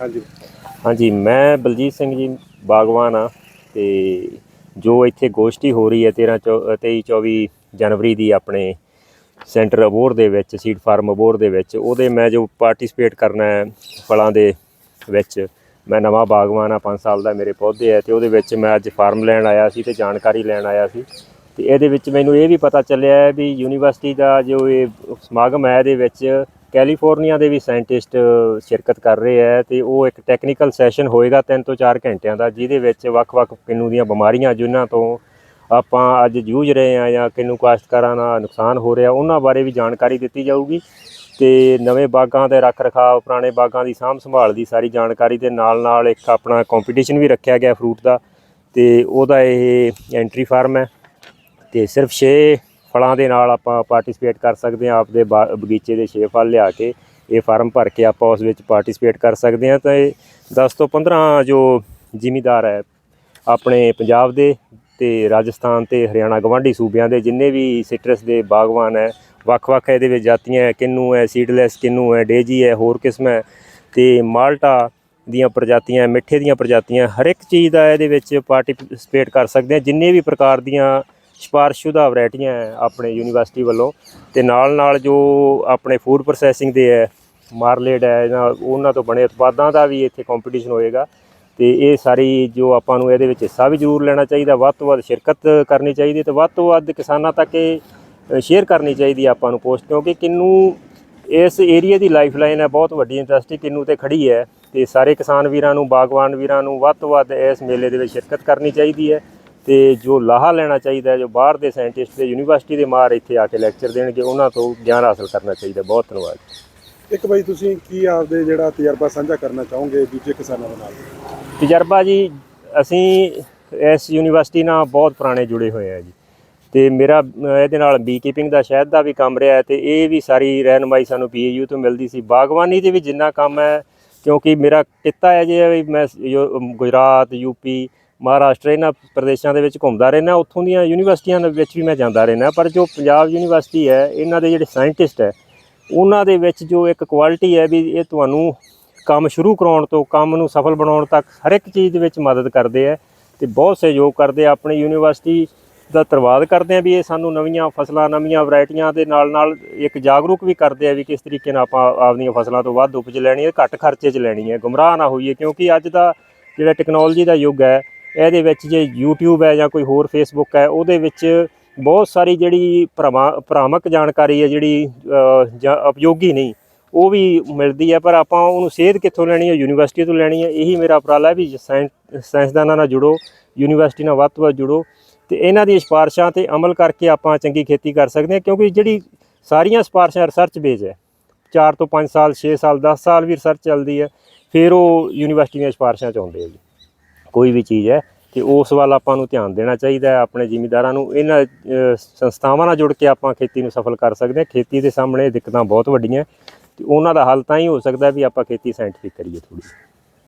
ਹਾਂਜੀ। ਹਾਂਜੀ ਮੈਂ ਬਲਜੀਤ ਸਿੰਘ ਜੀ ਬਾਗਵਾਨ ਆ ਤੇ ਜੋ ਇੱਥੇ ਗੋਸ਼ਟੀ ਹੋ ਰਹੀ ਹੈ 13 ਚੌ- ਅ, 23 24 ਜਨਵਰੀ ਦੀ ਆਪਣੇ ਸੈਂਟਰ ਅਬੋਰ ਦੇ ਵਿੱਚ ਸੀਡ ਫਾਰਮ ਅਬੋਰ ਦੇ ਵਿੱਚ ਉਹਦੇ ਮੈਂ ਜੋ ਪਾਰਟਿਸਿਪੇਟ ਕਰਨਾ ਹੈ ਫਲਾਂ ਦੇ ਵਿੱਚ ਮੈਂ ਨਵਾਂ ਬਾਗਵਾਨ ਆ 5 ਸਾਲ ਦਾ ਮੇਰੇ ਪੌਦੇ ਆ ਤੇ ਉਹਦੇ ਵਿੱਚ ਮੈਂ ਅੱਜ ਫਾਰਮ ਲੈਣ ਆਇਆ ਸੀ ਤੇ ਜਾਣਕਾਰੀ ਲੈਣ ਆਇਆ ਸੀ। ਤੇ ਇਹਦੇ ਵਿੱਚ ਮੈਨੂੰ ਇਹ ਵੀ ਪਤਾ ਚੱਲਿਆ ਹੈ ਵੀ ਯੂਨੀਵਰਸਿਟੀ ਦਾ ਜੋ ਇਹ ਸਮਾਗਮ ਹੈ ਇਹਦੇ ਵਿੱਚ ਕੈਲੀਫੋਰਨੀਆ ਦੇ ਵੀ ਸਾਇੰਟਿਸਟ ਸ਼ਿਰਕਤ ਕਰ ਰਹੇ ਹੈ ਤੇ ਉਹ ਇੱਕ ਟੈਕਨੀਕਲ ਸੈਸ਼ਨ ਹੋਏਗਾ 3 ਤੋਂ 4 ਘੰਟਿਆਂ ਦਾ, ਜਿਹਦੇ ਵਿੱਚ ਵੱਖ-ਵੱਖ ਕਿੰਨੂ ਦੀਆਂ ਬਿਮਾਰੀਆਂ, ਜਿਨ੍ਹਾਂ ਤੋਂ ਆਪਾਂ ਅੱਜ ਜੂਝ ਰਹੇ ਆ ਜਾਂ ਕਿੰਨੂ ਕਾਸ਼ਤਕਾਰਾਂ ਦਾ ਨੁਕਸਾਨ ਹੋ ਰਿਹਾ, ਉਹਨਾਂ ਬਾਰੇ ਵੀ ਜਾਣਕਾਰੀ ਦਿੱਤੀ ਜਾਊਗੀ ਤੇ ਨਵੇਂ ਬਾਗਾਂ ਦੇ ਰੱਖ ਰਖਾਵ ਪੁਰਾਣੇ ਬਾਗਾਂ ਦੀ ਸਾਂਭ ਸੰਭਾਲ ਦੀ ਸਾਰੀ ਜਾਣਕਾਰੀ ਦੇ ਨਾਲ ਨਾਲ ਇੱਕ ਆਪਣਾ ਕੰਪੀਟੀਸ਼ਨ ਵੀ ਰੱਖਿਆ ਗਿਆ ਫਰੂਟ ਦਾ ਤੇ ਉਹਦਾ ਇਹ ਐਂਟਰੀ ਫਾਰਮ ਹੈ ਤੇ ਸਿਰਫ 6 ਫਲਾਂ ਦੇ ਨਾਲ ਆਪਾਂ ਪਾਰਟਿਸਿਪੇਟ ਕਰ ਸਕਦੇ ਹਾਂ, ਆਪਦੇ ਬਾ- ਬਗੀਚੇ ਦੇ 6 ਫਲ ਲਿਆ ਕੇ, ਇਹ ਫਾਰਮ ਭਰ ਕੇ ਆਪਾਂ ਉਸ ਵਿੱਚ ਪਾਰਟਿਸਿਪੇਟ ਕਰ ਸਕਦੇ ਹਾਂ। ਤਾਂ ਇਹ 10 ਤੋਂ 15 ਜੋ ਜ਼ਿਮੀਦਾਰ ਹੈ, ਆਪਣੇ ਪੰਜਾਬ ਦੇ ਤੇ ਰਾਜਸਥਾਨ ਤੇ ਹਰਿਆਣਾ ਗਵਾਂਢੀ ਸੂਬਿਆਂ ਦੇ, ਜਿੰਨੇ ਵੀ ਸਿਟਰਸ ਦੇ ਬਾਗਵਾਨ ਹੈ, ਵੱਖ-ਵੱਖ ਇਹਦੇ ਵਿੱਚ ਜਾਤੀਆਂ ਹੈ, ਕਿੰਨੂ ਹੈ ਸੀਡਲੈਸ ਕਿੰਨੂ ਹੈ ਡੇਜੀ ਹੈ, ਹੋਰ ਕਿਸਮ ਹੈ ਤੇ ਮਾਲਟਾ ਦੀਆਂ ਪ੍ਰਜਾਤੀਆਂ, ਮਿੱਠੇ ਦੀਆਂ ਪ੍ਰਜਾਤੀਆਂ, ਹਰ ਇੱਕ ਚੀਜ਼ ਦਾ ਇਹਦੇ ਵਿੱਚ ਪਾਰਟਿਸਿਪੇਟ ਕਰ ਸਕਦੇ ਹਾਂ। ਜਿੰਨੇ ਵੀ ਪ੍ਰਕਾਰ ਦੀਆਂ ਸਿਫਾਰਸ਼ੁਦਾ ਵੈਰਾਈਟੀਆਂ ਹੈ ਆਪਣੇ ਯੂਨੀਵਰਸਿਟੀ ਵੱਲੋਂ ਤੇ ਨਾਲ ਨਾਲ ਜੋ ਆਪਣੇ ਫੂਡ ਪ੍ਰੋਸੈਸਿੰਗ ਦੇ ਹੈ, ਮਾਰਲੇਡ ਹੈ ਜਾਂ ਉਹਨਾਂ ਤੋਂ ਬਣੇ ਉਤਪਾਦਾਂ ਦਾ ਵੀ ਇੱਥੇ ਕੰਪੀਟੀਸ਼ਨ ਹੋਏਗਾ ਤੇ ਇਹ ਸਾਰੀ ਜੋ ਆਪਾਂ ਨੂੰ ਇਹਦੇ ਵਿੱਚ ਹਿੱਸਾ ਵੀ ਜ਼ਰੂਰ ਲੈਣਾ ਚਾਹੀਦਾ, ਵੱਧ ਤੋਂ ਵੱਧ ਸ਼ਿਰਕਤ ਕਰਨੀ ਚਾਹੀਦੀ ਤੇ ਵੱਧ ਤੋਂ ਵੱਧ ਕਿਸਾਨਾਂ ਤੱਕ ਇਹ ਸ਼ੇਅਰ ਕਰਨੀ ਚਾਹੀਦੀ ਹੈ ਆਪਾਂ ਨੂੰ ਪੋਸਟ ਕਿਉਂਕਿ ਕਿੰਨੂ ਇਸ ਏਰੀਆ ਦੀ ਲਾਈਫਲਾਈਨ ਹੈ, ਬਹੁਤ ਵੱਡੀ ਇੰਡਸਟਰੀ ਕਿੰਨੂ ਤੇ ਖੜੀ ਹੈ ਤੇ ਸਾਰੇ ਕਿਸਾਨ ਵੀਰਾਂ ਨੂੰ, ਬਾਗਵਾਨ ਵੀਰਾਂ ਨੂੰ ਵੱਧ ਤੋਂ ਵੱਧ ਇਸ ਮੇਲੇ ਦੇ ਵਿੱਚ ਸ਼ਿਰਕਤ ਕਰਨੀ ਚਾਹੀਦੀ ਹੈ। ਤੇ ਜੋ ਲਾਹਾ ਲੈਣਾ ਚਾਹੀਦਾ ਜੋ ਬਾਹਰ ਦੇ ਸਾਇੰਟਿਸਟ ਤੇ ਯੂਨੀਵਰਸਿਟੀ ਦੇ ਮਾਹਰ ਇੱਥੇ ਆ ਕੇ ਲੈਕਚਰ ਦੇਣਗੇ ਉਹਨਾਂ ਤੋਂ ਗਿਆਨ ਹਾਸਲ ਕਰਨਾ ਚਾਹੀਦਾ ਬਹੁਤ ਧੰਨਵਾਦ। ਇੱਕ ਬਾਈ ਤੁਸੀਂ ਕੀ ਆਪਦੇ ਜਿਹੜਾ ਤਜਰਬਾ ਸਾਂਝਾ ਕਰਨਾ ਚਾਹੋਗੇ ਦੂਜੇ ਕਿਸਾਨਾਂ ਦੇ ਨਾਲ? ਤਜਰਬਾ ਜੀ ਅਸੀਂ ਇਸ ਯੂਨੀਵਰਸਿਟੀ ਨਾਲ ਬਹੁਤ ਪੁਰਾਣੇ ਜੁੜੇ ਹੋਏ ਆ ਜੀ। ਤੇ ਮੇਰਾ ਇਹਦੇ ਨਾਲ ਬੀ ਕੀਪਿੰਗ ਦਾ ਸ਼ਹਿਦ ਦਾ ਵੀ ਕੰਮ ਰਿਹਾ ਤੇ ਇਹ ਵੀ ਸਾਰੀ ਰਹਿਨਮਾਈ ਸਾਨੂੰ ਪੀਏਯੂ ਤੋਂ ਮਿਲਦੀ ਸੀ। ਬਾਗਬਾਨੀ ਦੇ ਵੀ ਜਿੰਨਾ ਕੰਮ ਹੈ ਕਿਉਂਕਿ ਮੇਰਾ ਕਿੱਤਾ ਹੈ ਜੇ ਵੀ ਮੈਂ ਯੂ- ਅਮ, ਗੁਜਰਾਤ ਯੂਪੀ ਮਹਾਰਾਸ਼ਟਰ ਇਹਨਾਂ ਪ੍ਰਦੇਸ਼ਾਂ ਦੇ ਵਿੱਚ ਘੁੰਮਦਾ ਰਹਿਣਾ ਉੱਥੋਂ ਦੀਆਂ ਯੂਨੀਵਰਸਿਟੀਆਂ ਦੇ ਵਿੱਚ ਵੀ ਮੈਂ ਜਾਂਦਾ ਰਹਿਣਾ ਪਰ ਜੋ ਪੰਜਾਬ ਯੂਨੀਵਰਸਿਟੀ ਹੈ ਇਹਨਾਂ ਦੇ ਜਿਹੜੇ ਸਾਇੰਟਿਸਟ ਹੈ ਉਹਨਾਂ ਦੇ ਵਿੱਚ ਜੋ ਇੱਕ ਕੁਆਲਿਟੀ ਹੈ ਵੀ ਇਹ ਤੁਹਾਨੂੰ ਕੰਮ ਸ਼ੁਰੂ ਕਰਾਉਣ ਤੋਂ ਕੰਮ ਨੂੰ ਸਫਲ ਬਣਾਉਣ ਤੱਕ ਹਰ ਇੱਕ ਚੀਜ਼ ਦੇ ਵਿੱਚ ਮਦਦ ਕਰਦੇ ਆ ਤੇ ਬਹੁਤ ਸਹਿਯੋਗ ਕਰਦੇ ਆ। ਆਪਣੀ ਯੂਨੀਵਰਸਿਟੀ ਦਾ ਧੰਨਵਾਦ ਕਰਦੇ ਆ ਵੀ ਇਹ ਸਾਨੂੰ ਨਵੀਆਂ ਫਸਲਾਂ ਨਵੀਆਂ ਵੈਰਾਈਟੀਆਂ ਦੇ ਨਾਲ ਨਾਲ ਇੱਕ ਜਾਗਰੂਕ ਵੀ ਕਰਦੇ ਆ ਵੀ ਕਿਸ ਤਰੀਕੇ ਨਾਲ ਆਪਾਂ ਆਪਦੀਆਂ ਫਸਲਾਂ ਤੋਂ ਵੱਧ ਉਪਜ ਲੈਣੀ ਹੈ ਘੱਟ ਖਰਚੇ 'ਚ ਲੈਣੀ ਹੈ। ਗੁੰਮਰਾਹ ਨਾ ਹੋਈਏ ਕਿਉਂਕਿ ਅੱਜ ਦਾ ਜਿਹੜਾ ਟੈਕਨੋਲੋਜੀ ਦਾ ਯੁੱਗ ਹੈ ਇਹਦੇ ਵਿੱਚ ਜੇ YouTube ਹੈ ਜਾਂ ਕੋਈ ਹੋਰ Facebook ਹੈ ਉਹਦੇ ਵਿੱਚ ਬਹੁਤ ਸਾਰੀ ਜਿਹੜੀ ਭਰਾਵਾਂ ਭਰਾਮਕ ਜਾਣਕਾਰੀ ਹੈ ਜਿਹੜੀ ਅ, ਉਪਯੋਗੀ ਨਹੀਂ ਉਹ ਵੀ ਮਿਲਦੀ ਹੈ। ਪਰ ਆਪਾਂ ਉਹਨੂੰ ਸੇਧ ਕਿੱਥੋਂ ਲੈਣੀ ਹੈ? ਯੂਨੀਵਰਸਿਟੀ ਤੋਂ ਲੈਣੀ ਹੈ। ਇਹੀ ਮੇਰਾ ਉਪਰਾਲਾ ਹੈ ਵੀ ਸਾਇੰਸ ਸਾਇੰਸਦਾਨਾਂ ਨਾਲ ਜੁੜੋ ਯੂਨੀਵਰਸਿਟੀ ਨਾਲ ਵੱਧ ਤੋਂ ਵੱਧ ਜੁੜੋ। ਤੇ ਇਹਨਾਂ ਦੀਆਂ ਸਿਫਾਰਸ਼ਾਂ ਤੇ ਅਮਲ ਕਰਕੇ ਆਪਾਂ ਚੰਗੀ ਖੇਤੀ ਕਰ ਸਕਦੇ ਹਾਂ, ਕਿਉਂਕਿ ਜਿਹੜੀ ਸਾਰੀਆਂ ਸਿਫਾਰਸ਼ਾਂ ਰਿਸਰਚ ਬੇਸ ਹੈ। 4 ਤੋਂ 5 ਸਾਲ 6 ਸਾਲ 10 ਸਾਲ ਵੀ ਰਿਸਰਚ ਚੱਲਦੀ ਹੈ, ਫਿਰ ਉਹ ਯੂਨੀਵਰਸਿਟੀ ਦੀਆਂ ਸਿਫਾਰਸ਼ਾਂ ਚ ਆਉਂਦੇ ਆ ਜੀ। ਕੋਈ ਵੀ ਚੀਜ਼ ਹੈ, ਤੇ ਉਸ ਵੱਲ ਆਪਾਂ ਨੂੰ ਧਿਆਨ ਦੇਣਾ ਚਾਹੀਦਾ ਹੈ ਆਪਣੇ ਜ਼ਿਮੀਂਦਾਰਾਂ ਨੂੰ। ਇਹਨਾਂ ਸੰਸਥਾਵਾਂ ਨਾਲ ਜੁੜ ਕੇ ਆਪਾਂ ਖੇਤੀ ਨੂੰ ਸਫਲ ਕਰ ਸਕਦੇ ਹਾਂ। ਖੇਤੀ ਦੇ ਸਾਹਮਣੇ ਦਿੱਕਤਾਂ ਬਹੁਤ ਵੱਡੀਆਂ, ਤੇ ਉਹਨਾਂ ਦਾ ਹੱਲ ਤਾਂ ਹੀ ਹੋ ਸਕਦਾ ਵੀ ਆਪਾਂ ਖੇਤੀ ਸਾਇੰਟਿਫਿਕ ਕਰੀਏ ਥੋੜੀ